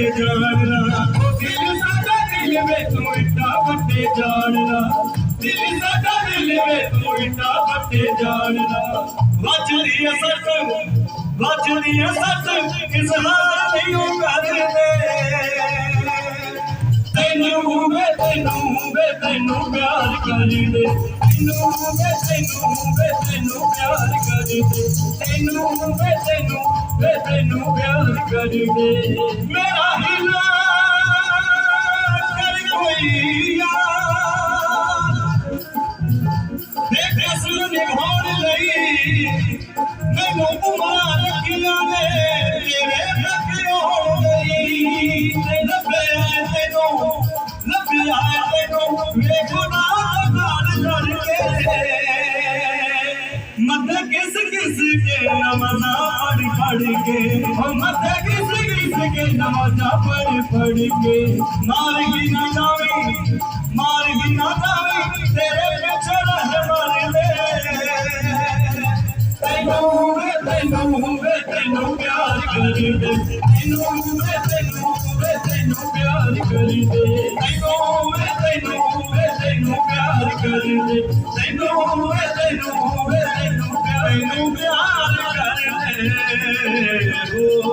ਵੱਡੇ ਜਾਣਨਾ। ਦਿਲ ਸਾਡਾ ਦਿਲ ਵੇ ਤੂੰ ਇੱਡਾ ਵੱਡੇ ਜਾਣਨਾ। ਦਿਲ ਸਾਡਾ ਦਿਲ ਵੇ ਤੂੰ ਇੱਡਾ ਵੱਡੇ ਜਾਣਨਾ। ਵੱਜਦੀ ਅਸਰ ਵੱਜਦੀ ਅਸਰ ਇਸ ਹਾਲ ਦੀ ਉਹ ਕਰਦੇ? ਤੈਨੂੰ ਵੇ ਤੈਨੂੰ ਵੇ ਤੈਨੂੰ ਪਿਆਰ ਕਰਦੇ। ਤੈਨੂੰ ਵੇ ਤੈਨੂੰ ਵੇ ਤੈਨੂੰ ਪਿਆਰ ਕਰਦੇ। ਤੈਨੂੰ ਵੇ ਤੈਨੂੰ ਵੇ ਤੈਨੂੰ ਪਿਆਰ ਕਰਦੇ। ਕਰ ਕੋਈ ਯਾਰ ਨਿਭਾਉਣ ਲਈ ਮੈਨੂੰ ਉਮਰਾਂ ਰੱਖੀਆਂ ਨੇ ਤੇਰੇ ਲੱਗੇ ਹੋਣ ਲਈ ਤੇ ਲੱਭਿਆ ਤੈਨੂੰ ਲੱਭਿਆ ਤੈਨੂੰ ਵੇਖੋ ਨਾ ਨਾਲ ਲੜ ਕੇ ਮਤ ਕਿਸ ਕਿਸ ਕੇ ਨਮਨਾ ਪੜ ਪੜ ਕੇ ਉਹ ਮਤ ਕਿਸ ਕਿਸ ਕੇ ਨਮਨਾ ਪੜ ਪੜ ਕੇ ਮਾਰ ਹੀ ਨਾ ਮਾਰ ਵੀ ਨਾ ਜਾਵੀਂ ਤੇਰੇ ਪਿੱਛੇ ਰਹਿ ਮਰਦੇ। ਤੈਨੂੰ ਵੇ ਤੈਨੂੰ ਵੇ ਤੈਨੂੰ ਪਿਆਰ ਕਰਦੇ। ਤੈਨੂੰ ਵੇ ਤੈਨੂੰ ਵੇ ਤੈਨੂੰ ਪਿਆਰ ਕਰਦੇ। ਤੈਨੂੰ ਵੇ ਤੈਨੂੰ ਵੇ ਤੈਨੂੰ ਪਿਆਰ ਕਰਦੇ। ਤੈਨੂੰ ਵੇ ਤੈਨੂੰ ਵੇ ਤੈਨੂੰ ਪਿਆਰ ਕਰਦੇ। ਓ